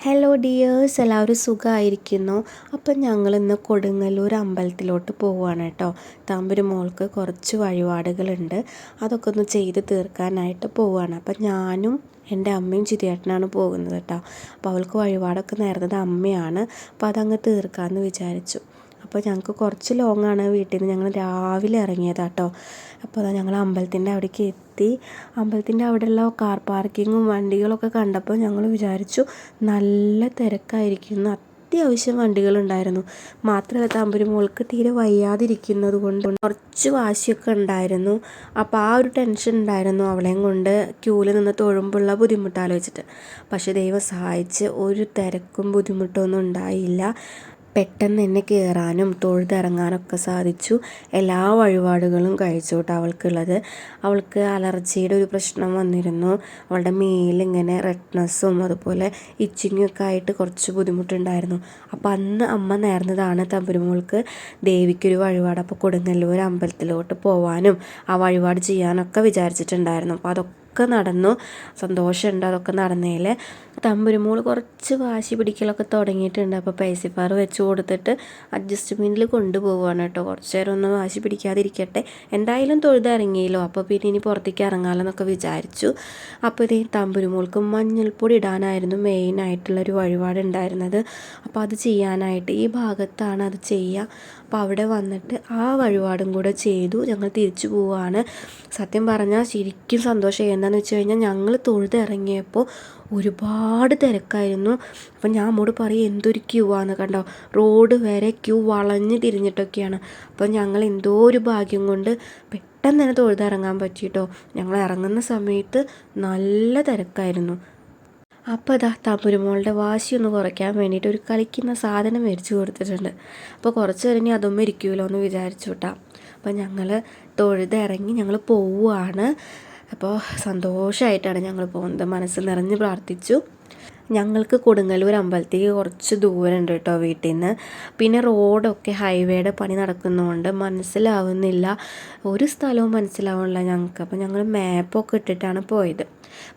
Hello dears എല്ലാവരും സുഖമായിരിക്കുന്നു. അപ്പം ഞങ്ങളിന്ന് കൊടുങ്ങല്ലൂർ അമ്പലത്തിലോട്ട് പോവുകയാണ് കേട്ടോ. തമ്പുരു മോൾക്ക് കുറച്ച് വഴിപാടുകളുണ്ട്. അതൊക്കെ ഒന്ന് ചെയ്ത് തീർക്കാനായിട്ട് പോവുകയാണ് അപ്പം ഞാനും എന്റെ അമ്മയും ചിരിയേട്ടനാണ് പോകുന്നത് കേട്ടോ. അപ്പോൾ അവൾക്ക് വഴിപാടൊക്കെ നേരുന്നത് അമ്മയാണ് അപ്പോൾ അതങ്ങ് തീർക്കാമെന്ന് വിചാരിച്ചു. അപ്പോൾ ഞങ്ങൾക്ക് കുറച്ച് ലോങ്ങാണ് വീട്ടിൽ നിന്ന് ഞങ്ങൾ രാവിലെ ഇറങ്ങിയതാട്ടോ. അപ്പോൾ അതാ ഞങ്ങൾ അമ്പലത്തിന്റെ അവിടേക്ക് എത്തി. അമ്പലത്തിന്റെ അവിടെയുള്ള കാർ പാർക്കിങ്ങും വണ്ടികളൊക്കെ കണ്ടപ്പോൾ ഞങ്ങൾ വിചാരിച്ചു നല്ല തിരക്കായിരിക്കും അത്യാവശ്യം വണ്ടികളുണ്ടായിരുന്നു. മാത്രമല്ല തമ്പുരുമോൾക്ക് തീരെ വയ്യാതിരിക്കുന്നത് കൊണ്ട് കുറച്ച് വാശിയൊക്കെ ഉണ്ടായിരുന്നു. അപ്പോൾ ആ ഒരു ടെൻഷൻ ഉണ്ടായിരുന്നു അവളെയും കൊണ്ട് ക്യൂവിൽ നിന്ന് തൊഴുമ്പുള്ള ബുദ്ധിമുട്ടാലോചിച്ചിട്ട്. പക്ഷേ ദൈവം സഹായിച്ച് ഒരു തിരക്കും ബുദ്ധിമുട്ടൊന്നും ഉണ്ടായില്ല. പെട്ടെന്ന് തന്നെ കയറാനും തൊഴുതിറങ്ങാനൊക്കെ സാധിച്ചു. എല്ലാ വഴിപാടുകളും കഴിച്ചു കേട്ടോ അവൾക്കുള്ളത്. അവൾക്ക് അലർജിയുടെ ഒരു പ്രശ്നം വന്നിരുന്നു. അവളുടെ മേലിങ്ങനെ റെഡ്നെസ്സും അതുപോലെ ഇച്ചിങ്ങൊക്കെ ആയിട്ട് കുറച്ച് ബുദ്ധിമുട്ടുണ്ടായിരുന്നു. അപ്പോൾ അന്ന് അമ്മ നേർന്നതാണ് തമ്പുരുമോൾക്ക് ദേവിക്കൊരു വഴിപാട്. അപ്പോൾ കൊടുങ്ങല്ലൂർ അമ്പലത്തിലോട്ട് പോവാനും ആ വഴിപാട് ചെയ്യാനൊക്കെ വിചാരിച്ചിട്ടുണ്ടായിരുന്നു. അപ്പോൾ അതൊക്കെ ഒക്കെ നടന്നു. സന്തോഷമുണ്ട് അതൊക്കെ നടന്നതിൽ തമ്പുരുമോൾ കുറച്ച് വാശി പിടിക്കലൊക്കെ തുടങ്ങിയിട്ടുണ്ട്. അപ്പോൾ പൈസപ്പാറ് വെച്ച് കൊടുത്തിട്ട് അഡ്ജസ്റ്റ്മെന്റിൽ കൊണ്ടുപോവുകയാണ് കേട്ടോ. കുറച്ച് നേരം ഒന്ന് വാശി പിടിക്കാതിരിക്കട്ടെ. എന്തായാലും തൊഴുതിറങ്ങിയല്ലോ. അപ്പോൾ പിന്നെ ഇനി പുറത്തേക്ക് ഇറങ്ങാമെന്നൊക്കെ വിചാരിച്ചു. അപ്പോൾ ഇതേ തമ്പുരുമോൾക്ക് മഞ്ഞൾപ്പൊടി ഇടാനായിരുന്നു മെയിനായിട്ടുള്ളൊരു വഴിപാട് ഉണ്ടായിരുന്നത്. അപ്പോൾ അത് ചെയ്യാനായിട്ട് ഈ ഭാഗത്താണ് അത് ചെയ്യുക അപ്പോൾ അവിടെ വന്നിട്ട് ആ വഴിപാടും കൂടെ ചെയ്തു. ഞങ്ങൾ തിരിച്ചു പോവുകയാണ് സത്യം പറഞ്ഞാൽ ശരിക്കും സന്തോഷം. എന്താണെന്ന് വെച്ച് കഴിഞ്ഞാൽ ഞങ്ങൾ തൊഴുതിറങ്ങിയപ്പോൾ ഒരുപാട് തിരക്കായിരുന്നു. അപ്പം ഞാൻ അമ്മോട് പറയും എന്തൊരു ക്യൂ ആണ് കണ്ടോ? റോഡ് വരെ ക്യൂ വളഞ്ഞ് തിരിഞ്ഞിട്ടൊക്കെയാണ്. അപ്പം ഞങ്ങൾ എന്തോ ഒരു ഭാഗ്യം കൊണ്ട് പെട്ടെന്ന് തന്നെ തൊഴുതിറങ്ങാൻ പറ്റിയിട്ടോ ഞങ്ങൾ ഇറങ്ങുന്ന സമയത്ത് നല്ല തിരക്കായിരുന്നു. അപ്പോൾ അതാ തമ്പുരുമോളുടെ വാശി ഒന്ന് കുറയ്ക്കാൻ വേണ്ടിയിട്ട് ഒരു കളിക്കുന്ന സാധനം മേടിച്ചു കൊടുത്തിട്ടുണ്ട്. അപ്പോൾ കുറച്ച് ഇനി അതൊന്നും ഇരിക്കുമല്ലോ എന്ന് വിചാരിച്ചു കേട്ടോ അപ്പോൾ ഞങ്ങൾ തൊഴുതിറങ്ങി ഞങ്ങൾ പോവുകയാണ് അപ്പോൾ സന്തോഷമായിട്ടാണ് ഞങ്ങൾ പോകുന്നത്. മനസ്സ് നിറഞ്ഞ് പ്രാർത്ഥിച്ചു. ഞങ്ങൾക്ക് കൊടുങ്ങല്ലൂർ അമ്പലത്തേക്ക് കുറച്ച് ദൂരമുണ്ട് കേട്ടോ വീട്ടിൽ നിന്ന് പിന്നെ റോഡൊക്കെ ഹൈവേയുടെ പണി നടക്കുന്നതുകൊണ്ട് മനസ്സിലാവുന്നില്ല. ഒരു സ്ഥലവും മനസ്സിലാവുന്നില്ല ഞങ്ങൾക്ക്. അപ്പോൾ ഞങ്ങൾ മാപ്പൊക്കെ ഇട്ടിട്ടാണ് പോയത്.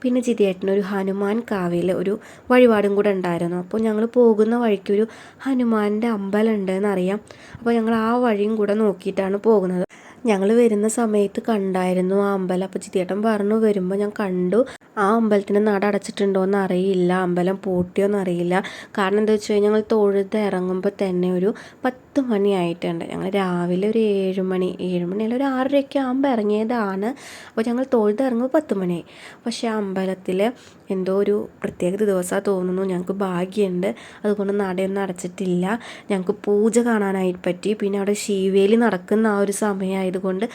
പിന്നെ ചിതിയേട്ടനൊരു ഹനുമാൻ കാവിയിൽ ഒരു വഴിപാടും കൂടെ ഉണ്ടായിരുന്നു. അപ്പോൾ ഞങ്ങൾ പോകുന്ന വഴിക്ക് ഒരു ഹനുമാന്റെ അമ്പലം ഉണ്ടെന്നറിയാം. അപ്പോൾ ഞങ്ങൾ ആ വഴിയും കൂടെ നോക്കിയിട്ടാണ് പോകുന്നത്. ഞങ്ങൾ വരുന്ന സമയത്ത് കണ്ടായിരുന്നു ആ അമ്പലം. അപ്പോൾ ചിത്തിയേട്ടൻ പറഞ്ഞു വരുമ്പോൾ ഞാൻ കണ്ടു. ആ അമ്പലത്തിന് നട അടച്ചിട്ടുണ്ടോ എന്ന് അറിയില്ല. അമ്പലം പൂട്ടിയോ എന്ന് അറിയില്ല കാരണം എന്താ വെച്ച് കഴിഞ്ഞാൽ ഞങ്ങൾ തൊഴുത് ഇറങ്ങുമ്പോൾ തന്നെ ഒരു പത്ത് മണി ആയിട്ടുണ്ട്. ഞങ്ങൾ രാവിലെ ഒരു ഏഴ് മണി ഏഴ് മണി അല്ല ഒരു ആറരയൊക്കെ ആകുമ്പോൾ ഇറങ്ങിയതാണ്. അപ്പോൾ ഞങ്ങൾ തൊഴുത് ഇറങ്ങുമ്പോൾ പത്ത് മണിയായി പക്ഷേ അമ്പലത്തിൽ എന്തോ ഒരു പ്രത്യേക ദിവസമാണ് തോന്നുന്നു. ഞങ്ങൾക്ക് ഭാഗ്യമുണ്ട് അതുകൊണ്ട് നടയൊന്നും അടച്ചിട്ടില്ല. ഞങ്ങൾക്ക് പൂജ കാണാനായിട്ട് പറ്റി. പിന്നെ അവിടെ ശീവേലി നടക്കുന്ന ആ ഒരു സമയമായതുകൊണ്ട്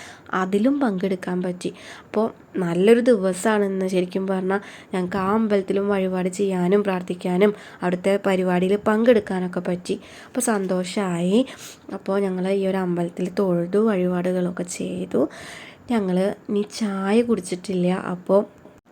അതിലും പങ്കെടുക്കാൻ പറ്റി. അപ്പോൾ നല്ലൊരു ദിവസമാണെന്ന് ശരിക്കും പറഞ്ഞാൽ ഞങ്ങൾക്ക് ആ അമ്പലത്തിലും വഴിപാട് ചെയ്യാനും പ്രാർത്ഥിക്കാനും അവിടുത്തെ പരിപാടിയിൽ പങ്കെടുക്കാനൊക്കെ പറ്റി. അപ്പോൾ സന്തോഷമായി അപ്പോൾ ഞങ്ങൾ ഈ ഒരു അമ്പലത്തിൽ തൊഴുതു വഴിപാടുകളൊക്കെ ചെയ്തു. ഞങ്ങൾ ഇനി ചായ കുടിച്ചിട്ടില്ല. അപ്പോൾ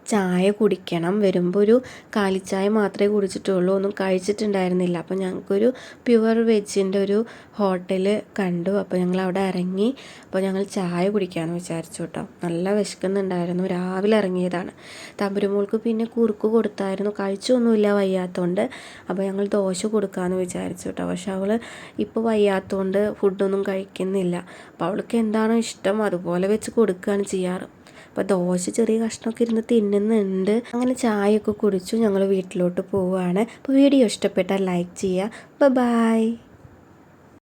ചായ കുടിക്കണം. വരുമ്പോൾ ഒരു കാലിച്ചായ മാത്രമേ കുടിച്ചിട്ടുള്ളൂ. ഒന്നും കഴിച്ചിട്ടുണ്ടായിരുന്നില്ല. അപ്പോൾ ഞങ്ങൾക്കൊരു പ്യുവർ വെജിന്റെ ഒരു ഹോട്ടൽ കണ്ടു. അപ്പോൾ ഞങ്ങൾ അവിടെ ഇറങ്ങി. അപ്പോൾ ഞങ്ങൾ ചായ കുടിക്കാമെന്ന് വിചാരിച്ചു കേട്ടോ. നല്ല വിശക്കുന്നുണ്ടായിരുന്നു. രാവിലെ ഇറങ്ങിയതാണ്. തമ്പുരുമോൾക്ക് പിന്നെ കുറുക്ക് കൊടുത്തായിരുന്നു. കഴിച്ചൊന്നുമില്ല വയ്യാത്തതുകൊണ്ട് അപ്പോൾ ഞങ്ങൾ ദോശ കൊടുക്കാമെന്ന് വിചാരിച്ചു കേട്ടോ. പക്ഷെ അവൾ ഇപ്പോൾ വയ്യാത്തതുകൊണ്ട് ഫുഡൊന്നും കഴിക്കുന്നില്ല. അപ്പോൾ അവൾക്ക് എന്താണോ ഇഷ്ടം? അതുപോലെ വെച്ച് കൊടുക്കുകയാണ് ചെയ്യാറ്. അപ്പോൾ ദോശ ചെറിയ കഷ്ണമൊക്കെ ഇരുന്ന് തിന്നുന്നുണ്ട്. അങ്ങനെ ചായയൊക്കെ കുടിച്ചു ഞങ്ങൾ വീട്ടിലോട്ട് പോവുകയാണ് അപ്പോൾ വീഡിയോ ഇഷ്ടപ്പെട്ടാൽ ലൈക്ക് ചെയ്യുക. ബൈ